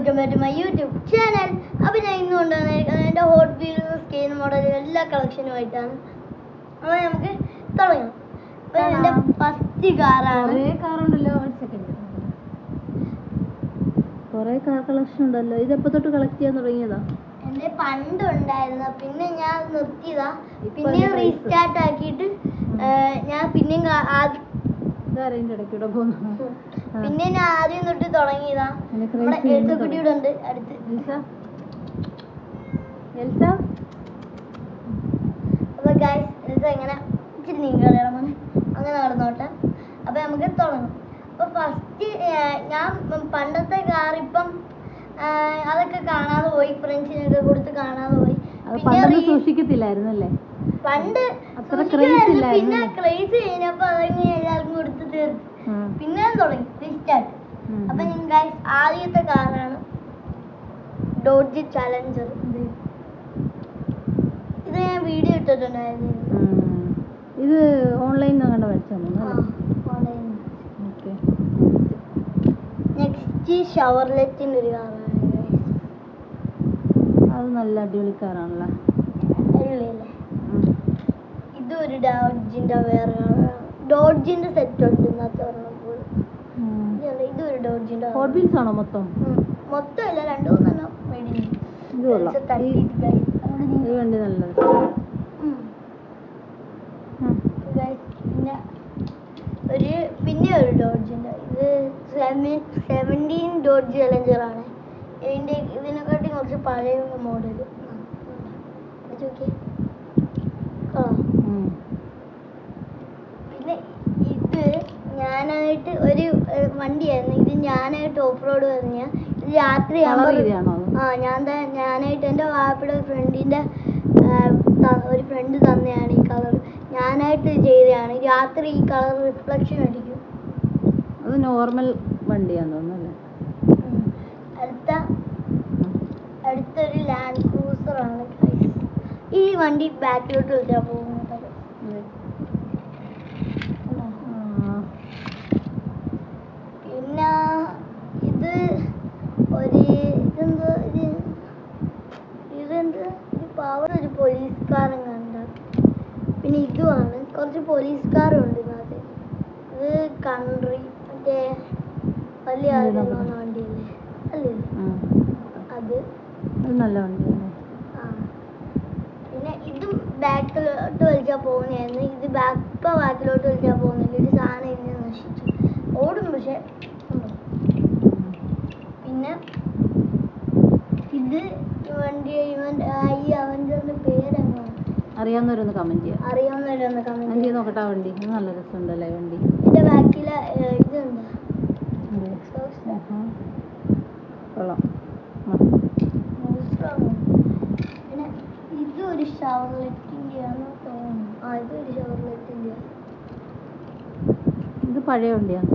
Welcome back to my YouTube channel അപ്പോൾ ഞാൻ ഇന്ന് കൊണ്ടുവന്നിരിക്കുന്നത് എന്റെ ഹോട്ട് വീൽസ് സ്കെയിൽ മോഡൽ എല്ലാ കളക്ഷനുമായിട്ടാണ് അപ്പോൾ നമുക്ക് തുടങ്ങാം. അപ്പോൾ എന്റെ ഫസ്റ്റ് കാറാണ് കാർ കാറുണ്ടല്ലോ ഒരു സെക്കൻഡ് കുറേ കാർ കളക്ഷൻ ഉണ്ടല്ലോ. ഇത് എപ്പോ തൊട്ട് കളക്ട് ചെയ്യാൻ തുടങ്ങിയതാ? എന്റെ പണ്ട് ഉണ്ടായിരുന്നു പിന്നെ ഞാൻ നിർത്തിയതാ. പിന്നെ റീസ്റ്റാർട്ട് ആക്കിയിട്ട് ഞാൻ പിന്നെയും പിന്നെ ഞാൻ ആദ്യം തൊട്ട് തുടങ്ങിയതാ. നമ്മുടെ ഉണ്ട് അടുത്ത്. ഗൈസ് ഇച്ചിരി അങ്ങനെ നടന്നോട്ടെ. അപ്പൊ നമുക്ക് തുടങ്ങാം. അപ്പൊ ഫസ്റ്റ് ഞാൻ പണ്ടത്തെ കാർ ഇപ്പം അതൊക്കെ കാണാതെ പോയി. ഫ്രണ്ട്സിനൊക്കെ കൊടുത്ത് കാണാതെ പോയി. റീ- സൂക്ഷിക്കത്തില്ലായിരുന്നല്ലേ? പണ്ട്. പിന്നെ? ക്രേസ് കഴിഞ്ഞപ്പോ അതങ്ങനെ എല്ലാവർക്കും കൊടുത്ത് തീർന്നു പിന്നെ തുടങ്ങി റീസ്റ്റാർട്ട് അപ്പൊ ഗൈസ് ആദ്യത്തെ കാറാണ് ഡോഡ്ജി ചലഞ്ചർ ഇത് ഞാൻ വീഡിയോ ഇട്ടിട്ടുണ്ടായിരുന്നു. ഇത് ഓൺലൈനിൽ കണ്ട നെക്സ്റ്റ് ഷവർലെറ്റിന്റെ ഒരു കാറാണ് അത് നല്ല അടിപൊളി കാറാണല്ലോ അടിപൊളിയല്ലേ? ഇത് ഒരു ഡോഡ്ജിന്റെ വേറെ ഡോഡ്ജിന്റെ സെറ്റ് ഉണ്ട് ഇന്നത്തെ പറഞ്ഞപ്പോൾ. ഹോട്ട് വീൽസ് ആണോ. മൊത്തം? മൊത്തമല്ല രണ്ടു മൂന്നെണ്ണം ഇത്. വണ്ടി നല്ലത്. പിന്നെ ഒരു പിന്നെ ഒരു ഡോഡ്ജിന്റെ. ഇത് സെവന്റീൻ ഡോഡ്ജ് ചലഞ്ചർ ആണ്. ഇതിന്റെ ഇതിനെക്കാട്ടി കുറച്ച് പഴയ മോഡൽ ഉം. പിന്നെ ഇത് ഞാനായിട്ട് ഒരു വണ്ടി വണ്ടിയായിരുന്നു. ഇത് ഞാനായിട്ട് ഓഫ് റോഡ് പറഞ്ഞ ഇത് രാത്രി ആ ഞാൻ ഞാനായിട്ട് എന്റെ വാപ്പയുടെ ഫ്രണ്ടിന്റെ ഒരു ഫ്രണ്ട് തന്നെയാണ് ഈ കളർ ഞാനായിട്ട് ചെയ്തതാണ്. രാത്രി ഈ കളർ റിഫ്ലക്ഷൻ അടിക്കും. അത് നോർമൽ വണ്ടിയാന്ന് തോന്നുന്നു. അടുത്ത അടുത്തൊരു ലാൻഡ് ക്രൂസർ ആണ് guys. ഈ വണ്ടി ബാക്കിലോട്ട് വിളിച്ചാൽ പോകുന്നത് അല്ലേ ഉണ്ടോ? ആ. പിന്നെ ഇത് ഒരു ഇതെന്തോ ഇത് ഇതെന്ത് ഒരു പവർ ഒരു പോലീസുകാരൻ കണ്ട പിന്നെ ഇതുമാണ് കുറച്ച് കാർ ഇതിനകത്ത്. ഇത് കൺട്രി മറ്റേ വലിയ ആളുകൾ. പോകുന്ന വണ്ടിയല്ലേ? അല്ലേ? അത്. നല്ല വണ്ടി ആ. പിന്നെ ഇതും ബാക്കിലോട്ട് വലിച്ചാൽ പോകുന്നതായിരുന്നു. ഇത് ബാക്ക് ഇപ്പം ബാക്കിലോട്ട് വലിച്ചാൽ പോകുന്നില്ല ഒരു സാധനം ഇങ്ങനെ നശിച്ചു. ഓടും പക്ഷെ പിന്നെ ഇത് വണ്ടി ഇവൻ ഈ അവന്റെ പേരെന്താണ് അറിയാവുന്നവരൊന്ന് കമന്റ് ചെയ്യാം. അറിയാവുന്നവരൊന്ന് കമന്റ് ചെയ്ത് നോക്കട്ടെ വണ്ടി നല്ല രസമുണ്ടല്ലേ വണ്ടി എന്റെ ബാക്കിൽ ഇതുണ്ട്. കൊള്ളാം. പിന്നെ ഇത് ഒരു ഷവർലെറ്റിന്റെ ആണ് തോന്നുന്നു. ആ ഇത് ഒരു ഷവർലെറ്റിന്റെ ഇത് പഴയ വണ്ടിയാണ്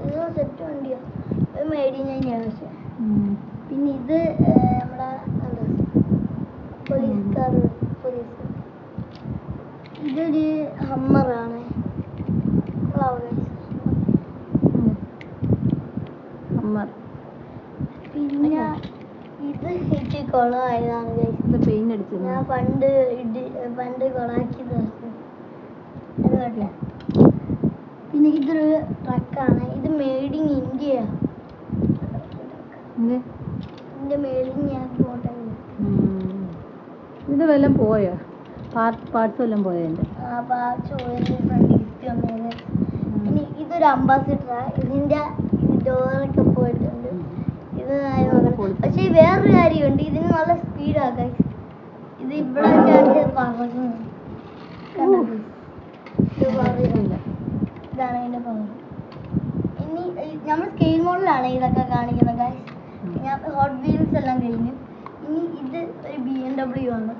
ഇത് സെറ്റ് ഇത് പക്ഷേ. പിന്നെ ഇത് നമ്മുടെ എന്താ പോലീസുകാർ പോലീസ് ഇതൊരു ഹമ്മറാണ്. ഹമ്മർ. പിന്നെ ഇത് ഇട്ട് കുളമായതാണ്. ഇത് പെയിന്റ് അടിച്ചത്. ഞാൻ പണ്ട് ഇടി പണ്ട് കേട്ടെ പിന്നെ ഇതൊരു ട്രക്കാണ് ഇത് മെയ്ഡ് ഇൻ ഇന്ത്യ ഇത് ഇതിന്റെ മേളിൽ ഞാൻ ഫോട്ടോ. ഇതിന്റെ വല്ലതും പോയോ? പാർട്സ് വല്ലതും പോയതിന്റെ ഇനി ഇതൊരു അംബാസിഡറാണ് ഇതിന്റെ ഡോറൊക്കെ പോയിട്ടുണ്ട്. ഇത് പക്ഷെ വേറൊരു കാര്യമുണ്ട്. ഇതിന് നല്ല സ്പീഡാണ്. ഇത് ഇവിടെ വെച്ചാണ് പറയില്ല ഇതാണ് അതിന്റെ പവർ ഇനി നമ്മൾ സ്കെയിൽ മോഡലാണ് ഇതൊക്കെ കാണിക്കുന്നത് ഞാൻ ഹോട്ട് വീൽസ് എല്ലാം കഴിഞ്ഞു. ഇനി ഇത് ഒരു ബി എം ഡബ്ല്യു ആണ്.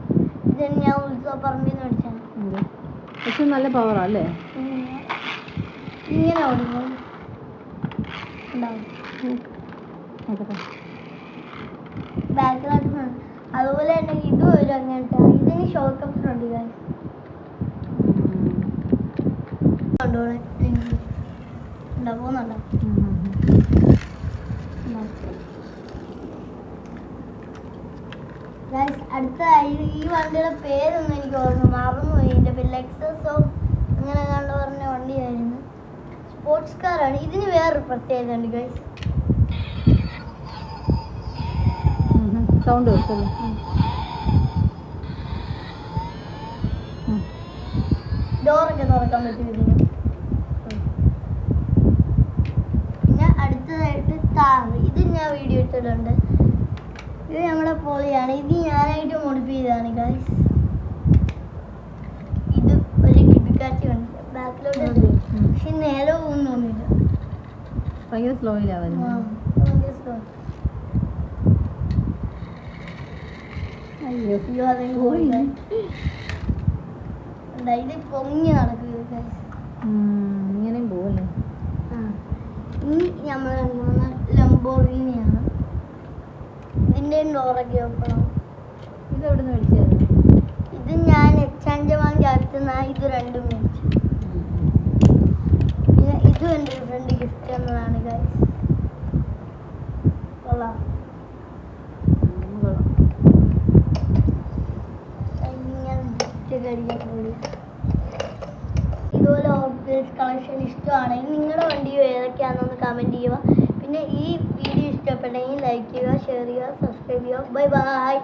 പക്ഷെ നല്ല പവറാ അല്ലേ? ഇങ്ങനെ അതുപോലെ തന്നെ ഇത് വരും അങ്ങനത്തെ ഇതിന് ഷോക്ക് കണ്ടോളെ ഉണ്ടാ? പോകുന്നുണ്ടോ? ഉം. ഉം. ഉണ്ടാ. ഗൈസ് അടുത്ത ഈ- വണ്ടിയുടെ പേരൊന്നും എനിക്ക് ഓർമ്മ മറന്നുപോയി എന്റെ പേര് ലെക്സസോ അങ്ങനെ കണ്ടു പറഞ്ഞ വണ്ടിയായിരുന്നു. സ്പോർട്സ് കാറാണ് ഇതിന് വേറൊരു പ്രത്യേകത ഉണ്ട് ഗൈസ് സൗണ്ട് ഡോറൊക്കെ തുറക്കാൻ പറ്റും ഇതിന്. പിന്നെ അടുത്തതായിട്ട് താറ് ഇത് ഞാൻ വീഡിയോ ഇട്ടിട്ടുണ്ട്. നമ്മുടെ പോളിയാണ് ഇത് ഞാനായിട്ട് മോഡിഫൈ ചെയ്തതാണ് ഗൈസ് ഇത് ഒരു കിടക്കാച്ചി ഉണ്ട് ബാക്കിലോട്ട് പക്ഷെ നേരെ ഒന്നുമില്ല ഭയങ്കര സ്ലോയിലാണ് വരുന്നത് അയ്യോ അയ്യോ പോയി. ഇത് പൊങ്ങി ഇങ്ങനെയും പോവല്ലേ? ഇനി നമ്മൾ ഇതിന്റെ ഡോറൊക്കെ ഓപ്പണം ഇത് എവിടെ നിന്ന് മേടിച്ചത്? ഇത് ഞാൻ എക്സ്ചേഞ്ച് വാങ്ങി അടുത്തുനിന്ന് ഇത് രണ്ടും മേടിച്ചു ഇതും എന്റെ ഒരു ഫ്രണ്ട് ഗിഫ്റ്റ് തന്നതാണ് ഗൈസ് കൊള്ളാം. ഇതുപോലെ ഓഫീസ് കളക്ഷൻ ഇഷ്ടമാണെങ്കിൽ നിങ്ങളുടെ വണ്ടി ഏതൊക്കെയാണെന്നൊന്ന് കമന്റ് ചെയ്യുക. പിന്നെ ഈ വീഡിയോ ഇഷ്ടപ്പെട്ടെങ്കിൽ ലൈക്ക് ചെയ്യുക ഷെയർ ചെയ്യുക സബ്സ്ക്രൈബ് ചെയ്യുക ബൈ ബൈ